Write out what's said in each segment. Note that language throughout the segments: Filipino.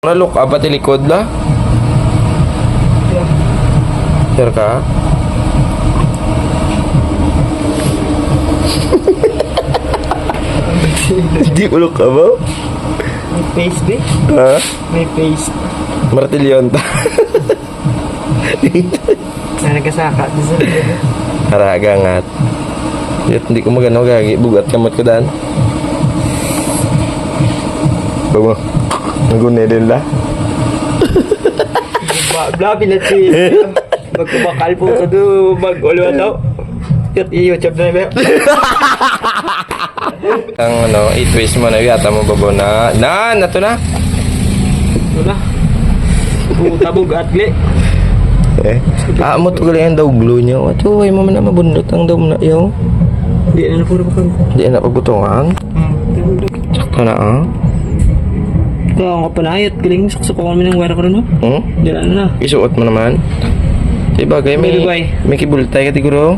Nalok ka ba tilikod la? Sir ka? Hindi ulok ka ba? May face, be. Ha? May face. Martilyon ta. Na nagkasaka. Dito sa Haraga ngat. Yut, hindi ko magano gagi. Bugat kamot ko daan. Bago. Nagune din la. Ba- Bla, pinatsi. Magkubakal po ito do. Mag-ulo daw. Kat i-YouTube na ba? Ang ano, i-twist mo na yata mo babo na. Na, nato na. Ito na. Puta bugat, gle. Eh. Ah, mo to galing ang daw glue niyo. Ato, ay mo man na mabundot ang daw na yo. Hindi na napuro pa kami. Hindi na pagbutongan. Hmm. Sakto na ah. Ito ako panayat. Galing saksak ko kami ng wire ko rin, no? Hmm? Hindi na. Isuot mo naman. Sa bagay, may, May may kibultay ka siguro.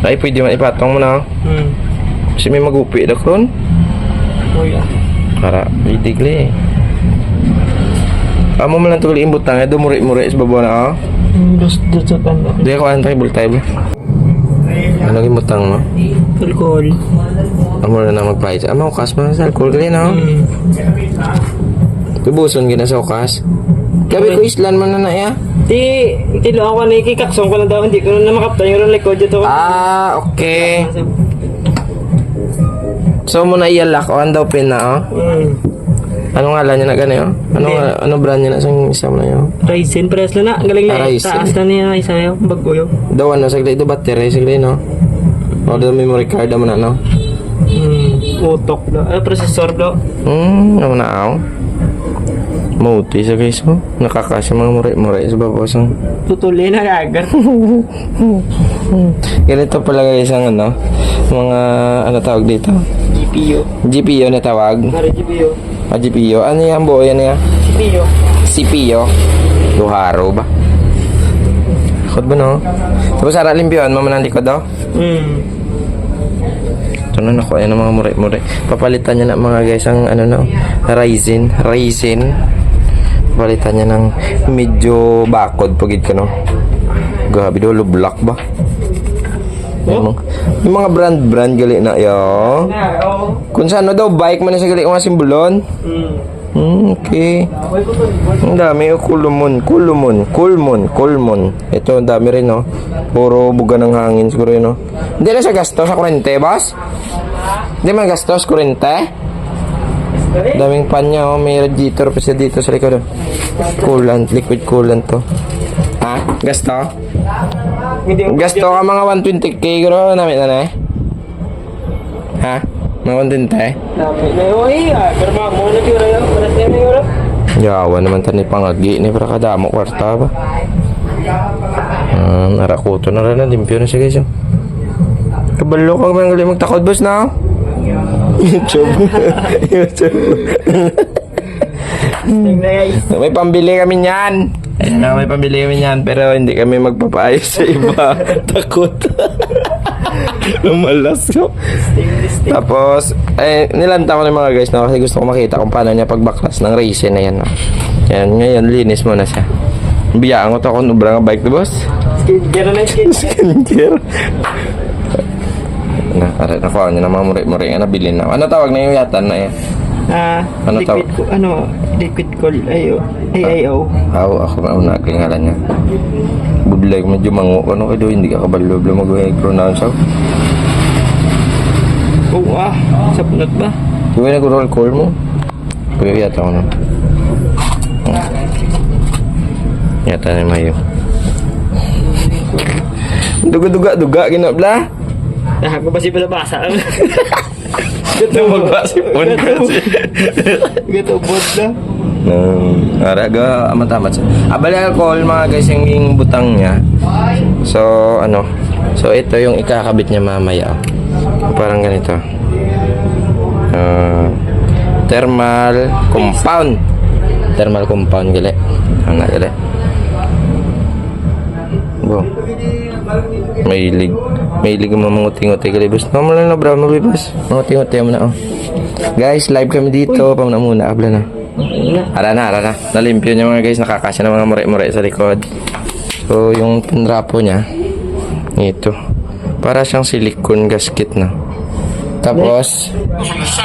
Ay, pwede man ipatong mo na. Hmm. Kasi may magupi na kron. Oh, yeah. Para, itigli. Amo mo lang kali imbutang. Eh, dumuri-muri sa babo na ah. Hmm, dos, dos, dos, ano. Hindi ako antay bultay ba? Ano imbutang mo? Alcohol. Amo na na magpahit. Amo, ukas mo na sa alcohol gali na. Hmm. Tubuson gina sa ukas. Gabi ko islan mo na na ya. Ti, tilo ako na ikikaksong ko lang daw. Hindi ko na makapta yung likod dito. Ah, okay. So mo na iyalak o andaw pin na oh. Hmm. Ano nga niya na gani oh? Ano nga- ano brand niya na sa isa mo na yun? Ryzen, pares na na. Galing Ah, na. Ryzen. Taas na niya isa yun. Bago yun. Daw ano sagli do battery sagli no. O do memory card mo na no. Utok daw. Ah, processor daw. Hmm, ano na aw. Mauti sa guys oh. Nakakasya mga muri-muri sa babasang. Tutuli na agad. Ganito pala guys ang ano, mga ano tawag dito? GPU. GPU na tawag. Para GPU. Ah, GPU. Ano yan buo yan yan? GPU. CPU. Luharo ba? Likod ba no? Tapos ara limpyon, mama ng likod daw. Hmm. Ito na naku, ayan ang mga muri-muri. Papalitan niya na mga guys ang ano na, Ryzen. Ryzen. Papalitan niya ng medyo bakod pagid ka no. Grabe daw, black ba? Yung, mga- yung mga brand-brand gali na yo. Na, oo. Kung saan daw, bike man sa gali mga simbolon. Hmm. Hmm, okay. Ang dami, oh, kulumon, kulumon, kulmon, kulmon. Ito, ang dami rin, no? Puro buga ng hangin, siguro no? Hindi na sa gasto sa kurente, boss? Hindi man gastos kurente? Daming pan niya, oh. May radiator pa siya dito sa likod, oh. Coolant, liquid coolant, to. Ha? Gasto? Gasto ka mga 120k, guro, namin na na, eh. Ha? Mga 120? Dami na ah. Pero mga. Pares na yun. Yawa naman tani pangagi ni para kadamo kwarta ba. Ah, narakuto na rin na limpyo na siya guys. oh. Kabalo ka man gali magtakod boss na. oh. YouTube. YouTube. May pambili kami niyan. Na, may pambili kami niyan pero hindi kami magpapaayos sa iba. Takot. Lumalas ko. Tapos, eh, nilanta ko ng mga guys na kasi gusto ko makita kung paano niya pagbaklas ng race na yan. No? Yan, ngayon, linis mo na siya. Biyaan ko to kung ubra nga bike to boss. Skincare na skin. Skincare. na, aray, nakuha niya ng mga muri-muri nga nabili na. Ano tawag na yung yatan na yan? Ah, Ano liquid ko, ano, liquid coal, ayo, AIO. Aw, ako na una kay ngalan niya. Budlay, medyo mango ko no, kaya hindi ka kabalo blo mag-pronounce ako. Oo ah, sapnot ba? Kung nag-roll call mo, kaya yata ko na. Yata na mayo. Duga-duga, duga, ginabla. Ah, ko ba si balabasa? Ito magbasipon kasi. Gato bot na. Nang araga amatamat siya. Abali alcohol mga guys yung yung butang niya. So ano? So ito yung ikakabit niya mamaya. oh. Parang ganito. Ah, thermal compound. Thermal compound gali. Ano gali? Bo. May lig. May lig mo mga uting-uting gali. Naman lang na bro, mabibas. Mga uting-uting mo na oh. Guys, live kami dito. Pamana muna, abla na. Ara na, ara na. Nalimpyo niya mga guys. Nakakasya ng mga mure-mure sa likod. So, yung panrapo niya, ito. Para siyang silicone gasket na. Tapos,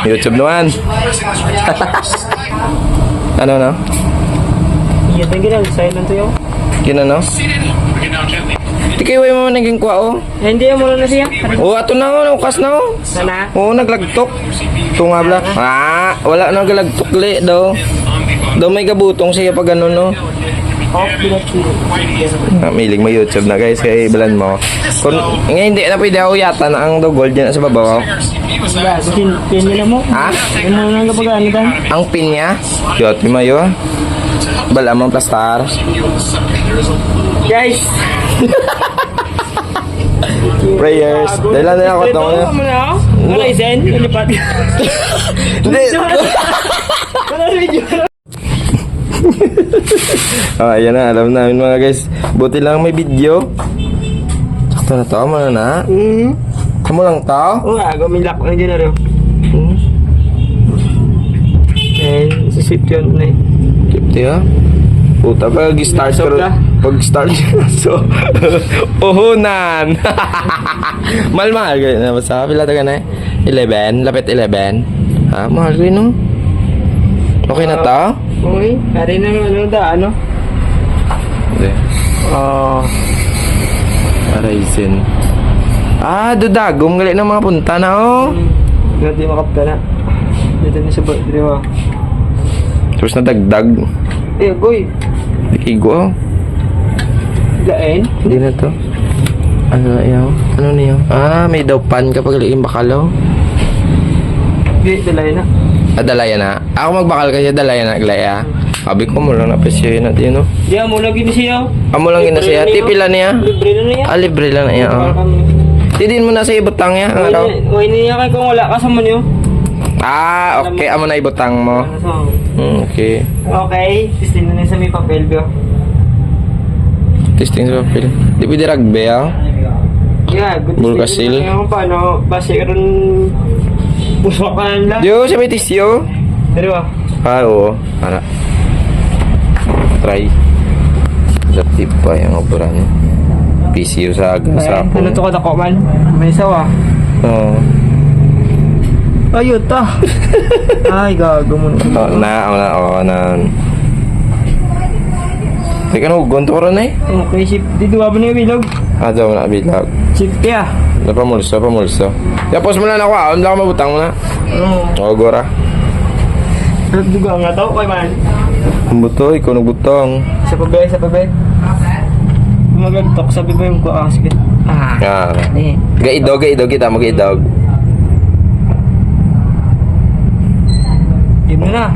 YouTube naman. ano no? Iya, tingin lang. Silent yun. Ginano? Kayo mo naging kwa oh. Eh, Hindi, mo na siya. Oh, ato na oh, ukas na oh. Sana. Oo, naglagtok. Ito nga bla. Ah, wala nang galagtok li daw. Daw may kabutong siya pag ano no. Ah, milig mo YouTube na guys, kay Balan mo. Kung nga hindi na pwede ako yata na ang daw gold dyan sa babaw. Wala, pin, pin nila mo. Ha? Ano mo lang kapag ano dan? Ang pin niya? Yot, di mayo. Bala mong plastar. Guys! Prayers. Dahil lang nila ako mo na ako? Wala isen? Nalipat. Hindi. Sa video. Ah, ayan na, alam namin mga guys. Buti lang may video. Sakto na to, amo na na. Hmm. Amo lang to. Oo nga, gumilak na dyan na rin. Eh, sisip yun na eh. Kipti ha. Puta, pag start pero pag start so uhunan. mahal kayo na basta pila ta na 11, lapit 11. Ha, mahal kayo no? Okay na to? Uy, hari na ano da, ano? Hindi. Oo. Horizon. Ah, dudagom gali ng mga punta na oh. Nga di makapta na. Dito na sa ba, di ba? Tapos nadagdag. Eh, goy. Igo oh. Lain? Hindi na to. Ano na yaw? Ano na yaw? Ah, may daw pan kapag liging bakalaw. Di, dalay na. Ah, dalaya na. Ako magbakal kasi dalaya na, glaya. Sabi ko mo lang napasyayin na din, no? Di, mo lagi ni siya. Amo lang gina siya. Tipila niya. Libre na niya. Ah, libre lang na iya. Oh. Tidin mo na sa ibutang niya. Ang araw. Uy, niya kay kung wala ka sa mo niyo. Ah, okay. Amo na ibutang mo. Ano Hmm, okay. Okay, testing na niya sa may papel ba? Testing sa papel. Di pwede rugby, ah. Yeah, good niya. Paano, base ron puso ka lang. Yo, siya may tisyo. Pero ah, Ah, oo. Para. Try. Dati pa yung operan. PCU sa aga sa to ako. ka dako man? May sawa. Oo. Ayun ta. Ay, gago mo. Oh, na, oh, na, oh, na. Teka na, gonto ko rin eh. Okay, ship. Dito ba ba na yung bilog? Ah, daw na, bilag. Ship kaya. Napamulso, pamulso. Tapos mo na ako, ah. Wala ka mabutang mo na. Oo. Oo, gora. Nagduga nga to, kay man. Ang buto, ikaw nagbutang. Sa pabe, sa pabe. Magagtok sa pabe yung ko. Ah, sige. Ah. Ah. Eh. Gaidog, gaidog kita mo, gaidog. Yun mo na.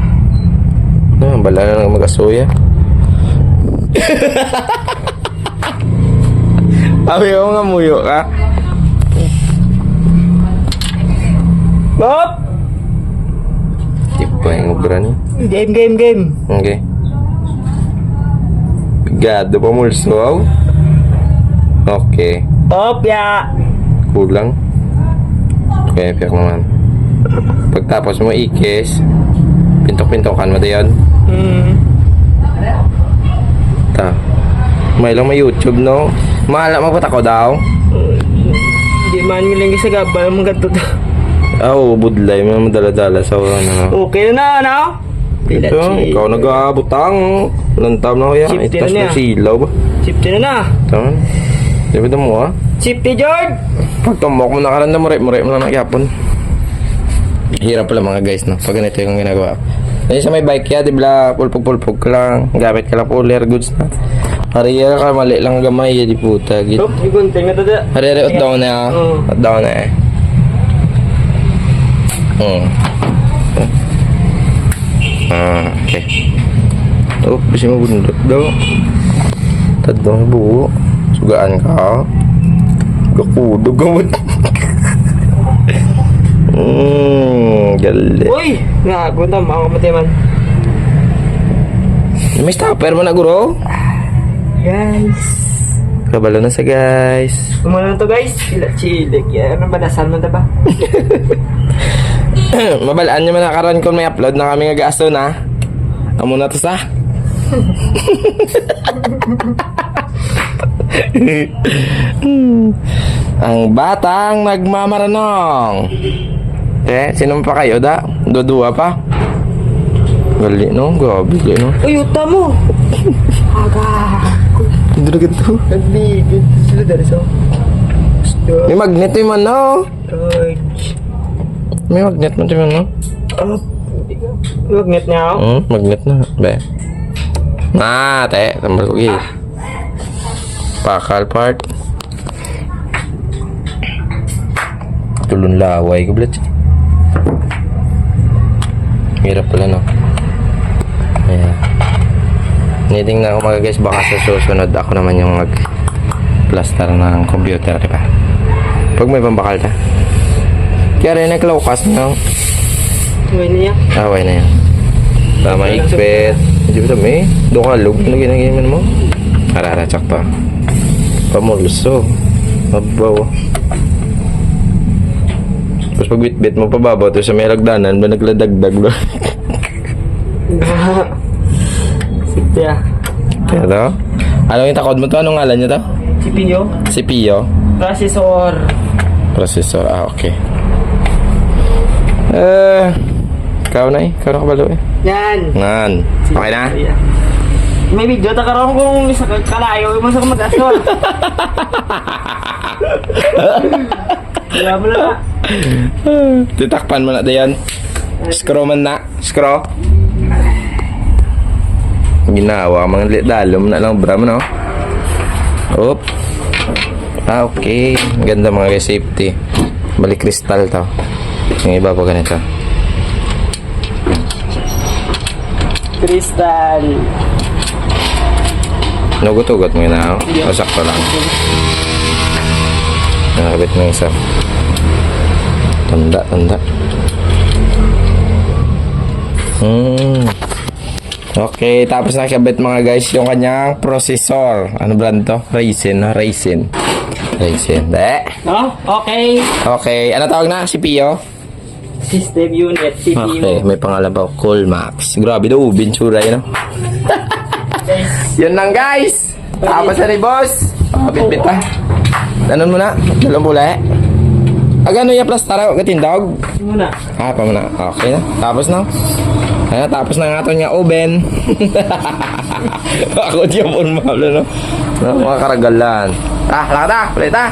Ah, bala na lang mag-asuya. Sabi ko nga muyo ka. Bob! Di pa yung obra niya. Game, game, game. Okay. Gado pa mulso. Okay. Top, ya. Kulang. Okay, piyak naman. Pagtapos mo ikis, pintok-pintokan mo dayon. Hmm. Ta. May lang may YouTube, no? Mahala mo ako daw. Hindi man nga lang sa gabal mong ganito. Ah, oo, budlay. May madala-dala sa ano. Okay na na, ano? Pila Ito, ikaw nag-aabutang. Lantam na ko yan. Safety Itas na niya. na silaw ba? Safety na na. Tama. Di ba mo ah? Safety, George! Pag tumok mo nakaranda mo, mo mo lang nagyapon. Hirap pala mga guys, no? Pag ganito yung ginagawa. Kasi sa may bike ya, di ba, pulpog-pulpog ka lang. Gamit ka lang puller goods na. Hariya ka, mali lang gamay, ya, di puta. Git. Top, igunting na to da. Hariya, ut down na ya. Oo. Ut down na eh. Hmm. Ah, okay. Oh, bisa mo bundok daw. Tadong buo. Sugaan ka. Gakudog gamot. Hmm, gali. Uy! Gago na, makamatay man. May stopper mo na guro. Guys. Kabalo na sa guys. Umano to guys. Sila chilik. Ano ba? Nasaan mo na ba? Mabalaan nyo man nakaroon kung may upload na kami nga gasto na. Amo na to sa. Ang batang nagmamaranong. Eh, sino pa kayo da? Dudua pa? Gali no, grabe gali no. Uy, uta mo! Hindi na ganito. Nagbigit sila dari sa... May magnet yung man no. May magnet mo man no. Ah, Magnet niya ako. Hmm, magnet na. Be. Ah, te. Tambal ko gil. Pakal part. Tulun laway ko, Blitz. Hirap pala, no? Ayan. Niting na ako mga guys. Baka sa susunod ako naman yung mag plaster ng computer, di ba? Pag may pambakal ta. Kaya rin naglaukas na. Uy niya. Away na yan. Tama higpit. Hindi ba dami? Doon ka lug. Ano ginagaman mo? Arara, tsakto. Pamulso. Mabaw. Tapos pag bit-bit mo pababaw, tapos sa may lagdanan, ba nagladagdag ba? Sige ah. Kaya to? Ano yung takod mo to? Anong ngalan niya to? CPU. Si Pio. Processor. Processor. Ah, okay. Eh, ikaw na eh. Ikaw na kabalo eh. Yan. Ngan. Okay na? May video ta karon kung isa ka kalayo mo sa mag-asol. Wala mo na. Titakpan mo na dayan. Scroll man na. Scroll. Ginawa mga dalom na lang bra mo no. Oop. Ah, okay. Ganda mga guys, safety. Balik kristal to. Yung iba pa ganito. Crystal. Nugot-ugot mo yun na. Oh. O, sakto lang. Nakabit mo yung isa. Tanda, tanda. Hmm. Okay, tapos nakikabit mga guys yung kanyang processor. Ano brand to? Ryzen, no? Ryzen. Ryzen. De. No? Okay. Okay, ano tawag na? CPU? System unit, CPU. Okay, may pangalan pa. Cool Max. Grabe daw, ubin tsura yun. no? Yun lang guys. Tapos na rin boss. Kapit-bit pa. Danon mo na. Dalawang pula eh. Ah, gano'n yung plastara? Katindog? Muna. Ah, pa mo na. Okay na. Tapos na. Ayan, tapos na nga ito niya oven. Ako di yung pun mahalo, no? Mga karagalan. Ah, lakad ah. Palit ah.